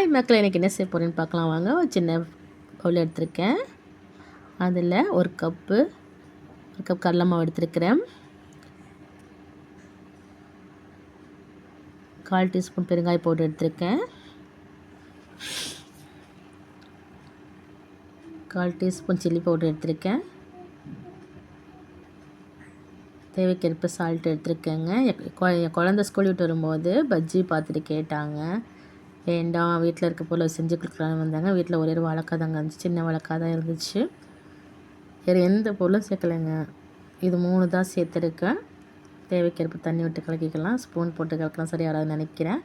Hi மக்கள் எனக்கு என்ன செய்ய போகிறேன்னு பார்க்கலாம். வாங்க ஒரு சின்ன பவுல் எடுத்திருக்கேன். அதில் ஒரு கப்பு ஒரு கப் கடலை மாவு எடுத்திருக்கிறேன். கால் டீஸ்பூன் பெருங்காய பவுடர் எடுத்திருக்கேன். கால் டீஸ்பூன் சில்லி பவுடர் எடுத்திருக்கேன். தேவைக்கேற்ப சால்ட் எடுத்துருக்கேங்க. என் குழந்த ஸ்கூல் விட்டு வரும்போது பஜ்ஜி பார்த்துட்டு கேட்டாங்க. வேண்டாம் வீட்டில் இருக்க பொருளை செஞ்சு கொடுக்கலான்னு வந்தாங்க. வீட்டில் ஒரே ஒரு வழக்காதாங்க இருந்துச்சு. சின்ன வழக்காக தான் இருந்துச்சு. வேறு எந்த பொருளும் சேர்க்கலைங்க. இது மூணு தான் சேர்த்துருக்கேன். தேவைக்கேற்ப தண்ணி விட்டு கலக்கிக்கலாம். ஸ்பூன் போட்டு கலக்கலாம். சரியாக யாராவது நினைக்கிறேன்.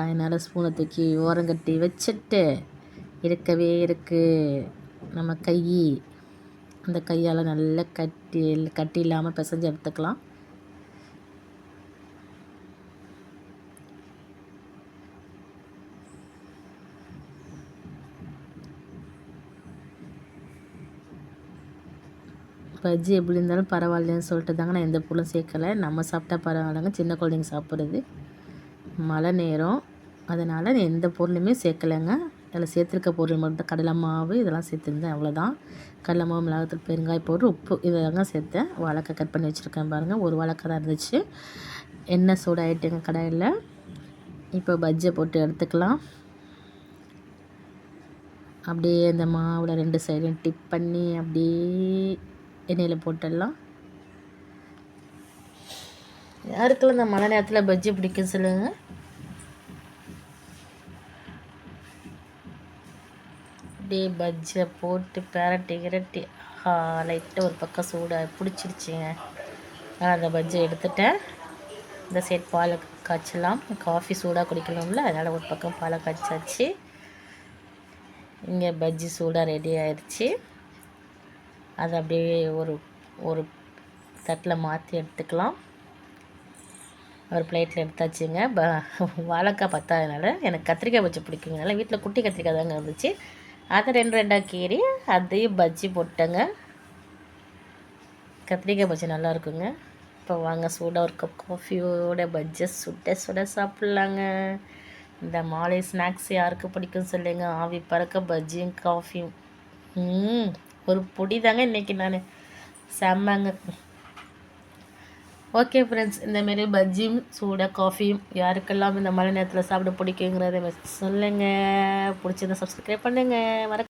அதனால் ஸ்பூனை தூக்கி ஓரங்கட்டி வச்சுட்டு இருக்கவே இருக்குது நம்ம கை அந்த கையால் நல்லா கட்டி கட்டி இல்லாமல் பிசைஞ்சு எடுத்துக்கலாம். பஜ்ஜி எப்படி இருந்தாலும் பரவாயில்லன்னு சொல்லிட்டு தாங்க நான் எந்த பொருளும் சேர்க்கலை. நம்ம சாப்பிட்டா பரவாயில்லைங்க. சின்ன குழந்தைங்க சாப்பிட்றது. மழை நேரம். அதனால் எந்த பொருளுமே சேர்க்கலைங்க. அதில் சேர்த்துருக்க பொருள் மட்டும் கடலை மாவு இதெல்லாம் சேர்த்துருந்தேன். அவ்வளோதான். கடலை மாவு மிளகாத்தூள் பெருங்காய போட்டு உப்பு இதெல்லாம் சேர்த்தேன். வாழைக்காய் கட் பண்ணி வச்சுருக்கேன் பாருங்கள் ஒரு வாழைக்காய் தான் இருந்துச்சு. எண்ணெய் சூடாகிட்டுங்க கடாயில். இப்போ பஜ்ஜை போட்டு எடுத்துக்கலாம். அப்படியே அந்த மாவில் ரெண்டு சைடும் டிப் பண்ணி அப்படியே எண்ணெயில் போட்டுடலாம். யாருக்கெல்லாம் இந்த மழை நேரத்தில் பஜ்ஜி பிடிக்கும் சொல்லுங்கள் அப்படியே பஜ்ஜியை போட்டு பெரட்டி கிரட்டி லைட்டாக ஒரு பக்கம் சூடாக பிடிச்சிருச்சிங்க. நான் அந்த பஜ்ஜியை எடுத்துட்டேன். இந்த சைட் பாலை காய்ச்சலாம். காஃபி சூடாக குடிக்கணும்ல அதனால் ஒரு பக்கம் பாலை காய்ச்சாச்சு. இங்கே பஜ்ஜி சூடாக ரெடி ஆயிடுச்சு. அதை அப்படியே ஒரு ஒரு தட்டில் மாற்றி எடுத்துக்கலாம். ஒரு பிளேட்டில் எடுத்தாச்சுங்க ப வாழைக்காய் பத்தாதனால எனக்கு கத்திரிக்காய் பஜ்ஜி பிடிக்குங்கனால வீட்டில் குட்டி கத்திரிக்காய் தாங்க இருந்துச்சு. அதை ரெண்டு ரெண்டாக கீறி அதையும் பஜ்ஜி போட்டேங்க கத்திரிக்காய் பஜ்ஜி நல்லா இருக்குங்க. இப்போ வாங்க சூடாக ஒரு கப் காஃபியோட பஜ்ஜை சுட சுட சாப்பிட்லாங்க. இந்த மாலை ஸ்நாக்ஸ் யாருக்கு பிடிக்கும் சொல்லுங்க. ஆவி பறக்க பஜ்ஜியும் காஃபியும் ஒரு பொடி தாங்க இன்றைக்கி நான். செம்மங்க. ஓகே ஃப்ரெண்ட்ஸ் இந்தமாரி பஜ்ஜியும் சூடாக காஃபியும் யாருக்கெல்லாம் இந்த மழை நேரத்தில் சாப்பிட பிடிக்குங்கிறத சொல்லுங்கள் பிடிச்சிருந்தா சப்ஸ்கிரைப் பண்ணுங்கள் மறக்க